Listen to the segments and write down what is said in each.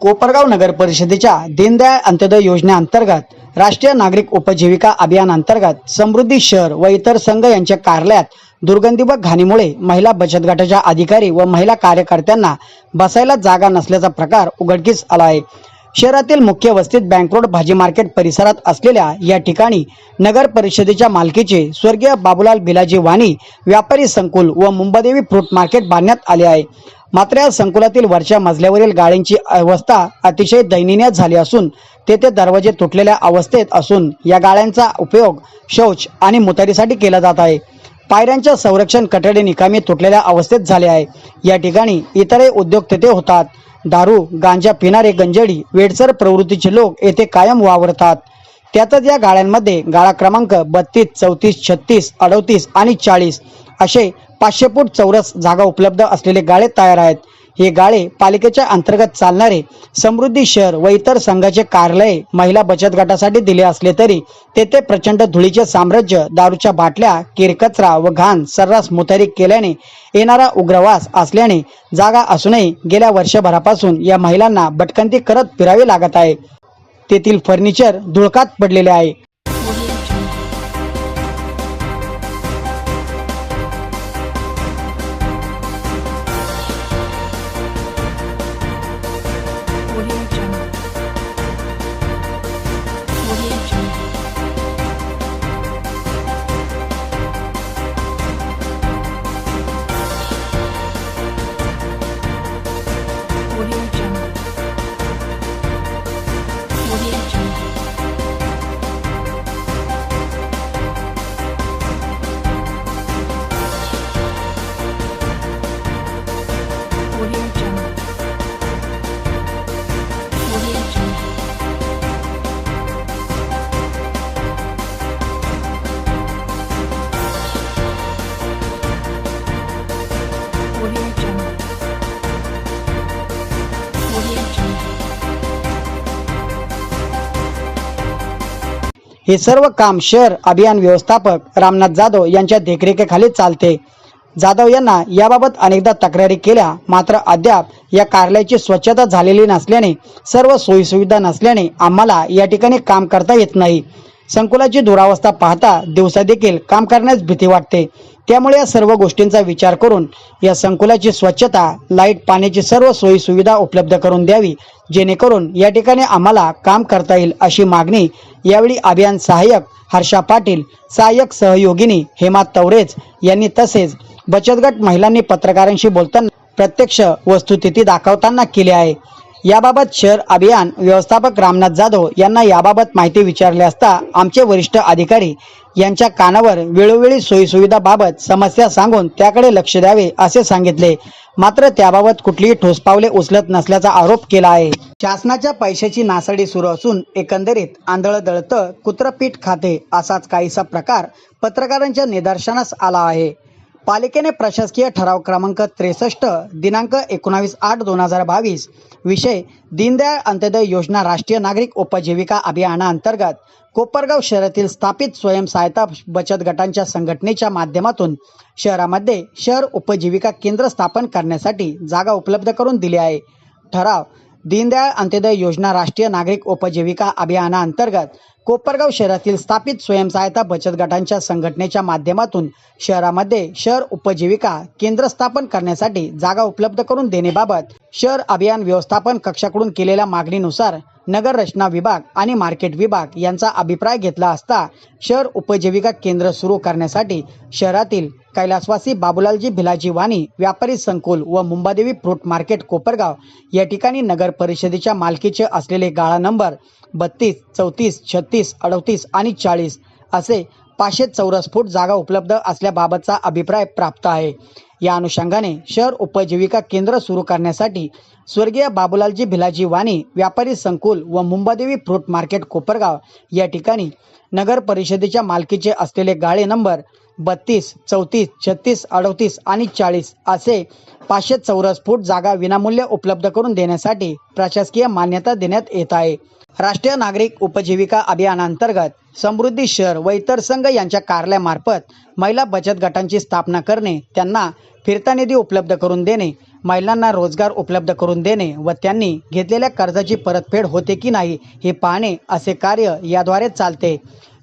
कोपरगाव नगर परिषदेच्या दीनदयाळ अंत्योदय योजनेअंतर्गत राष्ट्रीय नागरिक उपजीविका अभियान अंतर्गत समृद्धी शहर व इतर संघ यांच्या कार्यालयात दुर्गंधी व घाणीमुळे महिला बचत गटाच्या अधिकारी व महिला कार्यकर्त्यांना बसायला जागा नसल्याचा प्रकार उघडकीस आला आहे शहरातील मुख्य वस्तीत बँक रोड भाजी मार्केट परिसरात असलेल्या या ठिकाणी नगर परिषदेच्या मालकीचे स्वर्गीय बाबूलाल बिलाजी वाणी व्यापारी संकुल व मुंबादेवी फ्रूट मार्केट बांधण्यात आले आहे. मात्र या संकुलातील वरच्या मजल्यावरील गाळ्यांची अवस्था अतिशय दयनीय झाली असून तेथे दरवाजे तुटलेल्या अवस्थेत असून या गाळ्यांचा उपयोग शौच आणि मुतारीसाठी केला जात आहे. पायऱ्यांच्या संरक्षण कठडे निकामी तुटलेल्या अवस्थेत झाले आहे. या ठिकाणी इतरही उद्योग तेथे होतात. दारू गांजा पिणारे गंजडी वेडसर प्रवृत्तीचे लोक येथे कायम वावरतात. त्यातच या गाड्यांमध्ये गाळा क्रमांक बत्तीस चौतीस छत्तीस अडतीस आणि चाळीस असे पाचशे फूट चौरस जागा उपलब्ध असलेले गाळे तयार आहेत. हे गाळे पालिकेच्या अंतर्गत चालणारे समृद्धी शहर व इतर संघाचे कार्यालय महिला बचत गटासाठी दिले असले तरी तेथे प्रचंड धुळीचे साम्राज्य दारूच्या बाटल्या किरकचरा व घाण सर्रास मुतारी केल्याने येणारा उग्रवास असल्याने जागा असूनही गेल्या वर्षभरापासून या महिलांना भटकंती करत फिरावी लागत आहे. तेथील फर्निचर धुळकात पडलेले आहे. हे सर्व काम शहर अभियान व्यवस्थापक रामनाथ जाधव यांच्या देखरेखीखाली चालते. जाधव यांना याबाबत अनेकदा तक्रारी केल्या मात्र अद्याप या कार्यालयाची स्वच्छता झालेली नसल्याने सर्व सोयीसुविधा नसल्याने आम्हाला या ठिकाणी काम करता येत नाही. संकुलाची दुरावस्था पाहता दिवसा देखील काम करण्यास भीती वाटते. त्यामुळे या सर्व गोष्टींचा विचार करून या संकुलाची स्वच्छता लाइट पाण्याची सर्व सोयी सुविधा उपलब्ध करून द्यावी जेणेकरून या ठिकाणी आम्हाला काम करता येईल अशी मागणी यावेळी अभियान सहाय्यक हर्षा पाटील सहाय्यक सहयोगिनी हेमा तवरेज यांनी तसेच बचत गट महिलांनी पत्रकारांशी बोलताना प्रत्यक्ष वस्तुस्थिती दाखवताना केली आहे. याबाबत शहर अभियान व्यवस्थापक रामनाथ जाधव यांना याबाबत माहिती विचारली असता आमचे वरिष्ठ अधिकारी यांच्या कानावर वेळोवेळी सोयीसुविधाबाबत समस्या सांगून त्याकडे लक्ष द्यावे असे सांगितले. मात्र त्याबाबत कुठलीही ठोस पावले उचलत नसल्याचा आरोप केला आहे. शासनाच्या पैशाची नासाडी सुरू असून एकंदरीत आंधळ दळतं कुत्रपीठ खाते असाच काहीसा प्रकार पत्रकारांच्या निदर्शनास आला आहे. पालिकेने प्रशासकीय ठराव क्रमांक त्रेसष्ट दिनांक एकोणावीस आठ दोन हजार बावीस विषय दीनदयाळ अंत्योदय योजना राष्ट्रीय नागरिक उपजीविका अभियानाअंतर्गत कोपरगाव शहरातील स्थापित स्वयंसहायता बचत गटांच्या संघटनेच्या माध्यमातून शहरामध्ये शहर उपजीविका केंद्र स्थापन करण्यासाठी जागा उपलब्ध करून दिली आहे. ठराव दीनदयाळ अंत्योदय योजना राष्ट्रीय नागरिक उपजीविका अभियानाअंतर्गत कोपरगाव शहरातील स्थापित स्वयंसहायता बचत गटांच्या संघटनेच्या माध्यमातून शहरामध्ये शहर उपजीविका केंद्र स्थापन करण्यासाठी जागा उपलब्ध करून देण्याबाबत शहर अभियान व्यवस्थापन कक्षाकडून केलेल्या मागणीनुसार नगर रचना विभाग आणि मार्केट विभाग यांचा अभिप्राय घेतला असता शहर उपजीविका केंद्र सुरू करण्यासाठी शहरातील कैलासवासी बाबूलालजी भिलाजी वाणी व्यापारी संकुल व मुंबादेवी फ्रूट मार्केट कोपरगाव या ठिकाणी नगर परिषदेच्या मालकीचे असलेले गाळा नंबर बत्तीस चौतीस छत्तीस अडतीस आणि चाळीस असे पाचशे चौरस फूट जागा उपलब्ध असल्याबाबतचा अभिप्राय प्राप्त आहे. या अनुषंगाने शहर उपजीविका केंद्र सुरू करण्यासाठी स्वर्गीय बाबूलालजी भिलाजी वाणी व्यापारी संकुल व मुंबादेवी फ्रूट मार्केट कोपरगाव या ठिकाणी नगर परिषदेच्या मालकीचे असलेले गाळे नंबर बत्तीस चौतीस छत्तीस अडतीस आणि चाळीस असे पाचशे चौरस फूट जागा विनामूल्य उपलब्ध करून देण्यासाठी प्रशासकीय मान्यता देण्यात येत आहे. राष्ट्रीय नागरिक उपजीविका अभियानांतर्गत समृद्धी शहर व इतर संघ यांच्या कार्यालयामार्फत महिला बचत गटांची स्थापना करणे त्यांना फिरता निधी उपलब्ध करून देणे महिलांना रोजगार उपलब्ध करून देणे व त्यांनी घेतलेल्या कर्जाची परतफेड होते की नाही हे पाहणे असे कार्य याद्वारे चालते.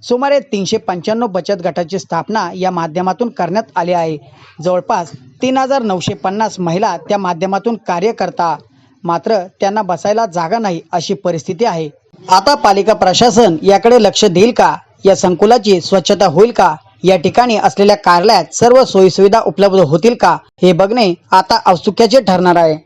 सुमारे तीनशे पंच्याण्णव बचत गटाची स्थापना या माध्यमातून करण्यात आली आहे. जवळपास तीन हजार नऊशे पन्नास महिला त्या माध्यमातून कार्य करता मात्र त्यांना बसायला जागा नाही अशी परिस्थिती आहे. आता पालिका प्रशासन याकडे लक्ष देईल का? या संकुलाची स्वच्छता होईल का? या ठिकाणी असलेल्या कार्यालयात सर्व सोयीसुविधा उपलब्ध होतील का? हे बघणे आता औत्सुक्याचे ठरणार आहे.